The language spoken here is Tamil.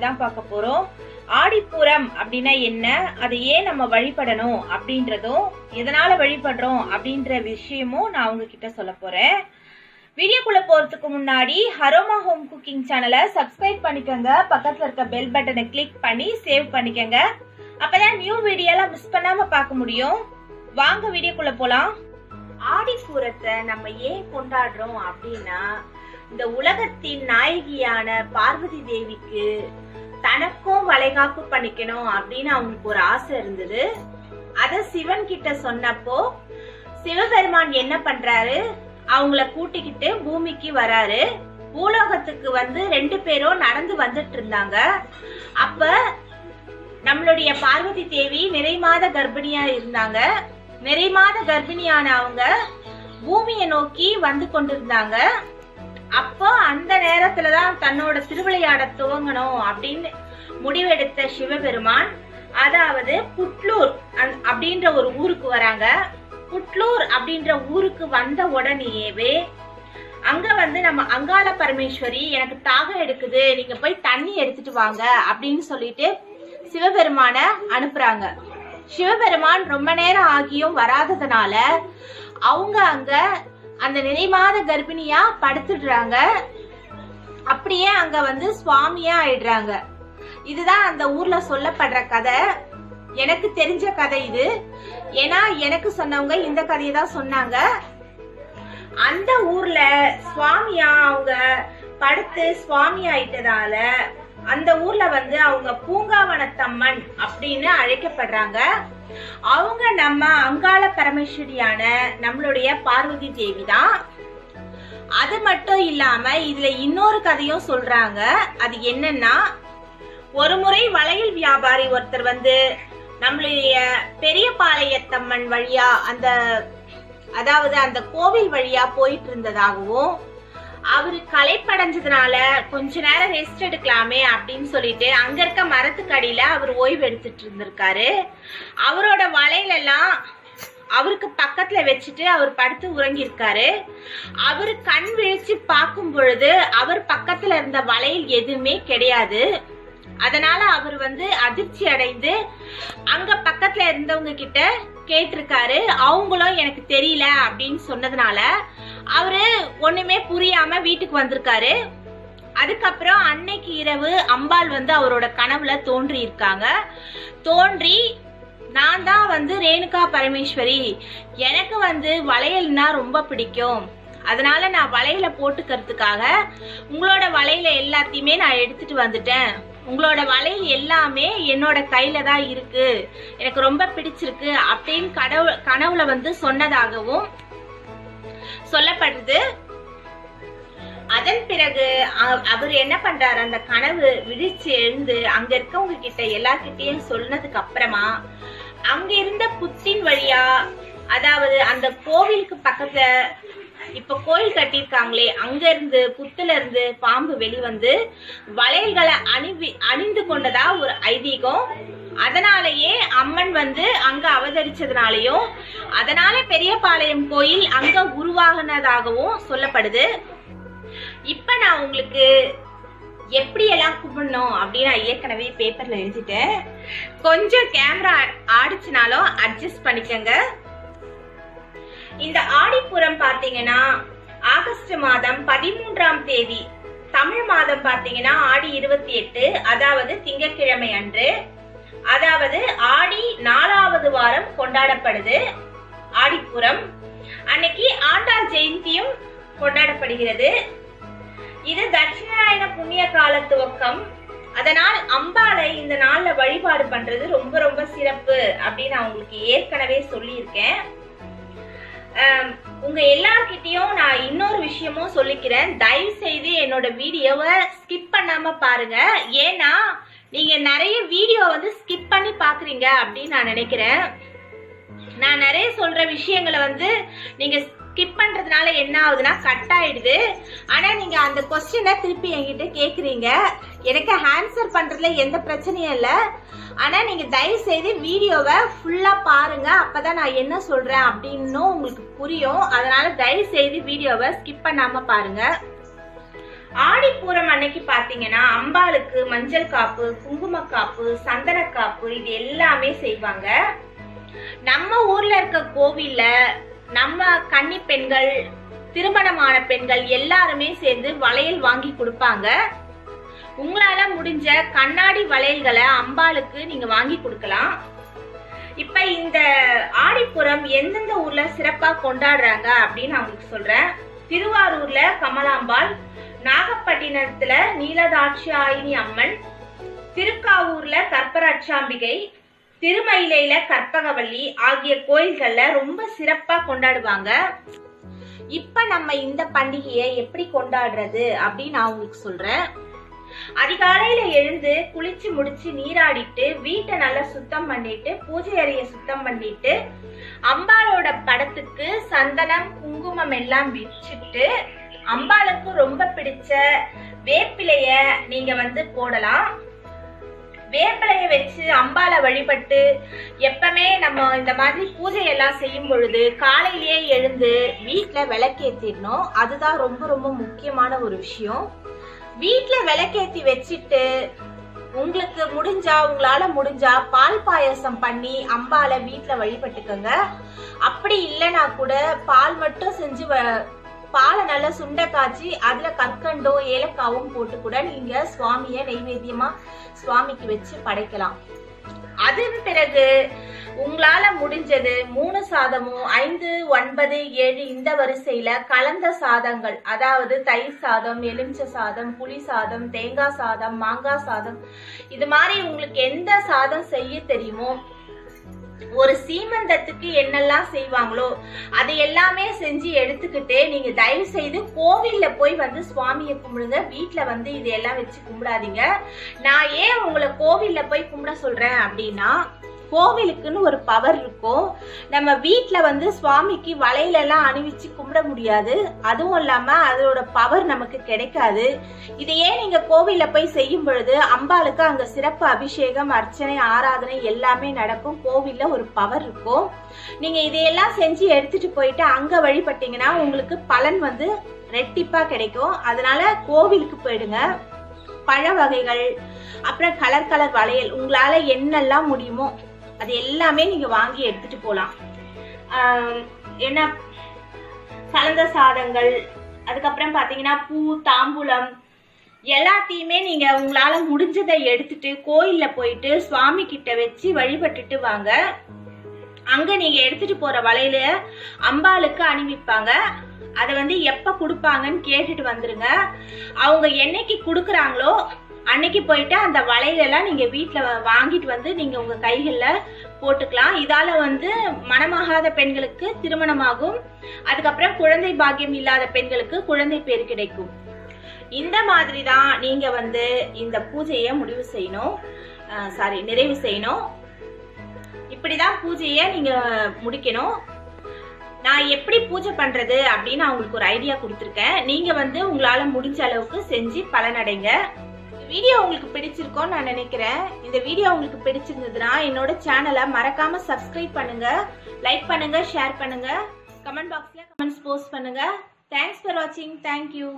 தான் பார்க்க போறோம். ஆடிப்பூரம் அப்படின்னா என்ன? அதை ஏன் நம்ம வழிபடணும் அப்படின்றதும் எதனால வழிபடுறோம் அப்படின்ற விஷயமும் நான் உங்ககிட்ட சொல்ல போறேன். வீடியோக்குள்ள போறதுக்கு முன்னாடி ஹரோமா ஹோம் குக்கிங் சேனலை சப்ஸ்கிரைப் பண்ணிக்கோங்க. பக்கத்துல இருக்க பெல் பட்டனை கிளிக் பண்ணி சேவ் பண்ணிக்கோங்க. அப்பதான் நியூ வீடியோலாம் மிஸ் பண்ணாம பார்க்க முடியும். வாங்க வீடியோக்குள்ள போலாம். ஆடிப்பூரத்தை நம்ம ஏன் கொண்டாடுறோம் அப்படின்னா இந்த உலகத்தின் நாயகியான பார்வதி தேவிக்கு தனக்கும் வளைகாப்பு பண்ணிக்கணும் அப்படின்னு அவங்களுக்கு ஒரு ஆசை இருந்தது. அத சிவன் கிட்ட சொன்னப்போ சிவபெருமான் என்ன பண்றாரு? அவங்கள கூட்டிக்கிட்டு பூமிக்கு வராரு. பூலோகத்துக்கு வந்து ரெண்டு பேரும் நடந்து வந்துட்டு இருந்தாங்க. அப்ப நம்மளுடைய பார்வதி தேவி நிறை மாத கர்ப்பிணியா இருந்தாங்க. நிறை மாத கர்ப்பிணியான அவங்க பூமியை நோக்கி வந்து கொண்டிருந்தாங்க. அப்போ அந்த நேரத்துலதான் தன்னோட திருவிளையாட துவங்கணும் அப்படின்னு முடிவெடுத்த சிவபெருமான் அதாவது புட்லூர் அப்படின்ற ஒரு ஊருக்கு வராங்க. புட்லூர் அப்படின்ற ஊருக்கு வந்த உடனேயவே அங்க வந்து நம்ம அங்காள பரமேஸ்வரி எனக்கு தாகம் எடுக்குது நீங்க போய் தண்ணி எடுத்துட்டு வாங்க அப்படின்னு சொல்லிட்டு சிவபெருமான அனுப்புறாங்க. சிவபெருமான் ரொம்ப நேரம் ஆகியும் வராததுனால அவங்க அங்க அந்த நிறைமாத கர்ப்பிணியா படுத்துடுறாங்க. அப்படியே அங்க வந்து சுவாமியா ஆயிடுறாங்க. இதுதான் அந்த ஊர்ல சொல்லப்படுற கதை. எனக்கு தெரிஞ்ச கதை இது. ஏன்னா எனக்கு சொன்னவங்க இந்த கதையை தான் சொன்னாங்க. அந்த ஊர்ல சுவாமியா அவங்க படுத்து சுவாமி ஆயிட்டதால அந்த ஊர்ல வந்து அவங்க பூங்காவனத்தம்மன் அப்படின்னு அழைக்கப்படுறாங்க. அவங்க நம்ம அங்காள பரமேஸ்வரியான நம்மளுடைய பார்வதி தேவி தான். அது மட்டும் இல்லாம இதுல இன்னொரு கதையும் சொல்றாங்க. அது என்னன்னா ஒரு முறை வளையல் வியாபாரி ஒருத்தர் வந்து நம்மளுடைய பெரியபாளையத்தம்மன் வழியா அந்த அதாவது அந்த கோவில் வழியா போயிட்டு இருந்ததாகவும் அவரு களைப்படைஞ்சதுனால கொஞ்ச நேரம் ரெஸ்ட் எடுக்கலாமே அப்படின்னு சொல்லிட்டு அங்க இருக்க மரத்துக்கடியில அவர் ஓய்வு எடுத்துட்டு இருந்திருக்காரு. அவரோட வலையிலெல்லாம் அவருக்கு பக்கத்துல வச்சுட்டு அவர் படுத்து உறங்கியிருக்காரு. அவரு கண் விழிச்சு பார்க்கும் பொழுது அவர் பக்கத்துல இருந்த வலையில் எதுவுமே கிடையாது. அதனால அவர் வந்து அதிர்ச்சி அடைந்து அங்க பக்கத்துல இருந்தவங்க கிட்ட கேட்டிருக்காரு. அவங்களும் எனக்கு தெரியல அப்படின்னு சொன்னதுனால அவரு ஒண்ணுமே புரியாம வீட்டுக்கு வந்திருக்காரு. அதுக்கப்புறம் அன்னைக்கு இரவு அம்பாள் வந்து அவரோட கனவுல தோன்றி இருக்காங்க. தோன்றி நான் தான் வந்து ரேணுகா பரமேஸ்வரி எனக்கு வந்து வளையல்னா ரொம்ப பிடிக்கும். அதனால நான் வளையல போட்டுக்கிறதுக்காக உங்களோட வளையல எல்லாத்தையுமே நான் எடுத்துட்டு வந்துட்டேன். உங்களோட வளையல் எல்லாமே என்னோட கையில தான் இருக்கு. எனக்கு ரொம்ப பிடிச்சிருக்கு அப்படின்னு கடவுள் கனவுல வந்து சொன்னதாகவும் சொல்லப்படுது. அதன் பிறகு அவர் என்ன பண்றாரு? அந்த கனவு விழிச்சு எழுந்து அங்க இருக்கவங்க கிட்ட எல்லார்கிட்டயும் சொன்னதுக்கு அப்புறமா அங்க இருந்த புத்தின் வழியா அதாவது அந்த கோவிலுக்கு பக்கத்துல இப்ப கோயில் கட்டியிருக்காங்களே அங்க இருந்து புத்துல இருந்து பாம்பு வெளிவந்து வளையல்களை அணிவி அணிந்து கொண்டதா ஒரு ஐதீகம். அதனாலேயே அம்மன் வந்து அங்க அவதரிச்சதுனாலயும் அதனால பெரியபாளையம் கோயில் அங்க உருவாகினதாகவும் சொல்லப்படுது. இப்ப நான் உங்களுக்கு எப்படி எல்லாம் கும்பிடணும் அப்படின்னு நான் ஏற்கனவே பேப்பர்ல எழுதிட்டேன். கொஞ்சம் கேமரா ஆடிச்சுனாலும் அட்ஜஸ்ட் பண்ணிக்கங்க. இந்த ஆடிப்புறம் பாத்தீங்கன்னா ஆகஸ்ட் மாதம் பதிமூன்றாம் தேதி தமிழ் மாதம் பாத்தீங்கன்னா ஆடி இருபத்தி எட்டு அதாவது திங்கட்கிழமை அன்று. அதாவது ஆடி நாலாவது வாரம் கொண்டாடப்படுது. ஆடிப்புறம். அன்னைக்கு ஆண்டாள் ஜெயந்தியும் கொண்டாடப்படுகிறது. இது தட்சிணாயன புண்ணிய கால துவக்கம். அதனால் அம்பாளை இந்த நாள்ல வழிபாடு பண்றது ரொம்ப ரொம்ப சிறப்பு அப்படின்னு நான் உங்களுக்கு ஏற்கனவே சொல்லியிருக்கேன். உங்க எல்லார்கிட்டயும் நான் இன்னொரு விஷயமும் சொல்லிக்கிறேன். தயவு செய்து என்னோட வீடியோவை ஸ்கிப் பண்ணாம பாருங்க. ஏன்னா நீங்க நிறைய வீடியோ வந்து ஸ்கிப் பண்ணி பாக்குறீங்க அப்படின்னு நான் நினைக்கிறேன். நான் நிறைய சொல்ற விஷயங்களை வந்து நீங்க ஸ்கிப் பண்றதுனால என்ன ஆகுதுன்னா கட் ஆயிடுது. ஆனா நீங்க அந்த கொஸ்டினை திருப்பி என்கிட்ட கேக்குறீங்க. எனக்கு ஆன்சர் பண்றதுல எந்த பிரச்சனையும் இல்லை. ஆனா நீங்க தயவு செய்து வீடியோவை ஃபுல்லா பாருங்க. அப்பதான் நான் என்ன சொல்றேன் அப்படின்னும் உங்களுக்கு புரியும். அதனால தயவு செய்து வீடியோவை ஸ்கிப் பண்ணாம பாருங்க. ஆடிப்பூரம் அன்னைக்கு பாத்தீங்கன்னா அம்பாளுக்கு மஞ்சள் காப்பு குங்கும காப்பு சந்தன காப்பு இது எல்லாமே செய்வாங்க. நம்ம ஊர்ல இருக்க கோவில்ல நம்ம கன்னி பெண்கள் திருமணமான பெண்கள் எல்லாருமே சேர்ந்து வளையல் வாங்கி கொடுப்பாங்க. உங்களால முடிஞ்ச கண்ணாடி வளையல்களை அம்பாளுக்கு நீங்க வாங்கி கொடுக்கலாம். இப்ப இந்த ஆடிப்புறம் எந்தெந்த ஊர்ல சிறப்பா கொண்டாடுறாங்க அப்படின்னு நான் உங்களுக்கு சொல்றேன். திருவாரூர்ல கமலாம்பாள் நாகப்பட்டினத்துல நீலதாட்சியாயினி அம்மன் திருக்காவூர்ல கற்பராட்சாம்பிகை திருமயிலையில கற்பகவல்லி ஆகிய கோயில்கள்ல ரொம்ப சிறப்பா கொண்டாடுவாங்க. இப்ப நம்ம இந்த பண்டிகையை எப்படி கொண்டாடுறது அப்படின்னு நான் உங்களுக்கு சொல்றேன். அதிகாலையில எழுந்து குளிச்சு முடிச்சு நீராடிட்டு வீட்டை நல்லா சுத்தம் பண்ணிட்டு பூஜை அறைய சுத்தம் பண்ணிட்டு அம்பாளோட படத்துக்கு சந்தனம் குங்குமம் எல்லாம் வச்சுட்டு அம்பாளுக்கு ரொம்ப பிடிச்ச வேப்பிலைய நீங்க வந்து போடலாம். வேப்பிலைய வச்சு அம்பாலை வழிபட்டு எப்பவுமே நம்ம இந்த மாதிரி பூஜை எல்லாம் செய்யும் பொழுது காலையிலேயே எழுந்து வீட்டுல விளக்கேத்திடணும். அதுதான் ரொம்ப ரொம்ப முக்கியமான ஒரு விஷயம். வீட்டில் விளக்கேத்தி வச்சுட்டு உங்களுக்கு முடிஞ்சா உங்களால முடிஞ்சா பால் பாயசம் பண்ணி அம்பால வீட்டுல வழிபட்டுக்கோங்க. அப்படி இல்லைன்னா கூட பால் மட்டும் செஞ்சு வ- பாலை நல்லா சுண்ட காய்ச்சி அதுல கற்கண்டோ ஏலக்காவும் போட்டு கூட நீங்க சுவாமிய நைவேத்தியமா சுவாமிக்கு வச்சு படைக்கலாம். அதன் பிறகு உங்களால முடிஞ்சது மூணு சாதமும் ஐந்து ஒன்பது ஏழு இந்த வரிசையில கலந்த சாதங்கள் அதாவது தயிர் சாதம் எலுமிச்சை சாதம் புளி சாதம் தேங்காய் சாதம் மாங்காய் சாதம் இது மாதிரி உங்களுக்கு எந்த சாதம் செய்ய தெரியுமோ ஒரு சீமந்தத்துக்கு என்னெல்லாம் செய்வாங்களோ அதை எல்லாமே செஞ்சு எடுத்துக்கிட்டு நீங்க தயவு செய்து கோவில்ல போய் வந்து சுவாமியை கும்பிடுங்க. வீட்டுல வந்து இதையெல்லாம் வச்சு கும்பிடாதீங்க. நான் ஏன் உங்களை கோவில்ல போய் கும்பிட சொல்றேன் அப்படின்னா கோவிலுக்குன்னு ஒரு பவர் இருக்கும். நம்ம வீட்டில் வந்து சுவாமிக்கு வலையிலலாம் அணிவிச்சு கும்பிட முடியாது. அதுவும் இல்லாமல் அதோட பவர் நமக்கு கிடைக்காது. இதையே நீங்கள் கோவிலில் போய் செய்யும் பொழுது அம்பாளுக்கு அங்கே சிறப்பு அபிஷேகம் அர்ச்சனை ஆராதனை எல்லாமே நடக்கும். கோவிலில் ஒரு பவர் இருக்கும். நீங்கள் இதையெல்லாம் செஞ்சு எடுத்துட்டு போயிட்டு அங்கே வழிபட்டீங்கன்னா உங்களுக்கு பலன் வந்து ரெட்டிப்பாக கிடைக்கும். அதனால கோவிலுக்கு போயிடுங்க. பழ வகைகள் அப்புறம் கலர் கலர் வளையல் உங்களால என்னெல்லாம் முடியுமோ அது எல்லாமே நீங்க வாங்கி எடுத்துட்டு போகலாம் என்ன கலந்த சாதங்கள் அதுக்கப்புறம் பாத்தீங்கன்னா பூ தாம்பூலம் எல்லாத்தையுமே நீங்க உங்களால முடிஞ்சதை எடுத்துட்டு கோயில்ல போயிட்டு சுவாமி கிட்ட வச்சு வழிபட்டுட்டு வாங்க. அங்க நீங்க எடுத்துட்டு போற வலையில அம்பாளுக்கு அணிவிப்பாங்க. அதை வந்து எப்ப கொடுப்பாங்கன்னு கேட்டுட்டு வந்துருங்க. அவங்க என்னைக்கு கொடுக்குறாங்களோ அன்னைக்கு போயிட்டு அந்த வளையலெல்லாம் நீங்க வீட்ல வ- வாங்கிட்டு வந்து நீங்க உங்க கைகள்ல போட்டுக்கலாம். இதால வந்து மனமாகாத பெண்களுக்கு திருமணமாகும். அதுக்கப்புறம் குழந்தை பாக்கியம் இல்லாத பெண்களுக்கு குழந்தை பேர் கிடைக்கும். இந்த மாதிரி தான் நீங்க வந்து இந்த பூஜையை முடிவு செய்யணும். சாரி நிறைவு செய்யணும். இப்படிதான் பூஜையை நீங்க முடிக்கணும். நான் எப்படி பூஜை பண்றது அப்படின்னு நான் உங்களுக்கு ஒரு ஐடியா கொடுத்துருக்கேன். நீங்க வந்து உங்களால முடிஞ்ச அளவுக்கு செஞ்சு பலனடைங்க. வீடியோ உங்களுக்கு பிடிச்சிருக்கோன்னு நான் நினைக்கிறேன். இந்த வீடியோ உங்களுக்கு பிடிச்சிருந்ததுன்னா என்னோட சேனலை மறக்காம சப்ஸ்கிரைப் பண்ணுங்க. லைக் பண்ணுங்க ஷேர் பண்ணுங்க. கமெண்ட் பாக்ஸ்ல கமெண்ட்ஸ் போஸ்ட் பண்ணுங்க. தேங்க்ஸ் ஃபார் வாட்சிங் தேங்க்யூ